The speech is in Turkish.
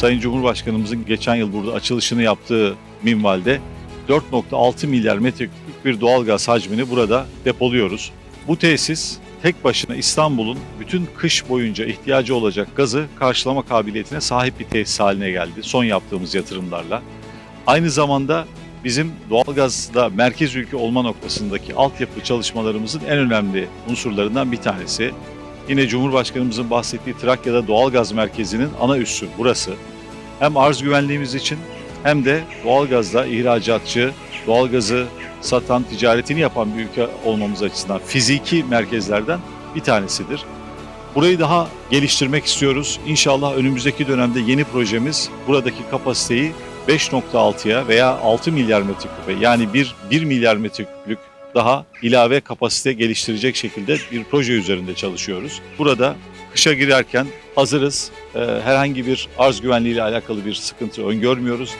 Sayın Cumhurbaşkanımızın geçen yıl burada açılışını yaptığı minvalde 4.6 milyar metreküplük bir doğalgaz hacmini burada depoluyoruz. Bu tesis tek başına İstanbul'un bütün kış boyunca ihtiyacı olacak gazı karşılama kabiliyetine sahip bir tesis haline geldi son yaptığımız yatırımlarla. Aynı zamanda bizim doğalgazda merkez ülke olma noktasındaki altyapı çalışmalarımızın en önemli unsurlarından bir tanesi. Yine Cumhurbaşkanımızın bahsettiği Trakya'da doğalgaz merkezinin ana üssü burası. Hem arz güvenliğimiz için hem de doğalgazda ihracatçı, doğalgazı satan, ticaretini yapan bir ülke olmamız açısından fiziki merkezlerden bir tanesidir. Burayı daha geliştirmek istiyoruz. İnşallah önümüzdeki dönemde yeni projemiz buradaki kapasiteyi 5.6'ya veya 6 milyar metreküpe yani 1, 1 milyar metreküplük daha ilave kapasite geliştirecek şekilde bir proje üzerinde çalışıyoruz. Burada kışa girerken hazırız. Ee, herhangi bir arz güvenliği ile alakalı bir sıkıntı öngörmüyoruz.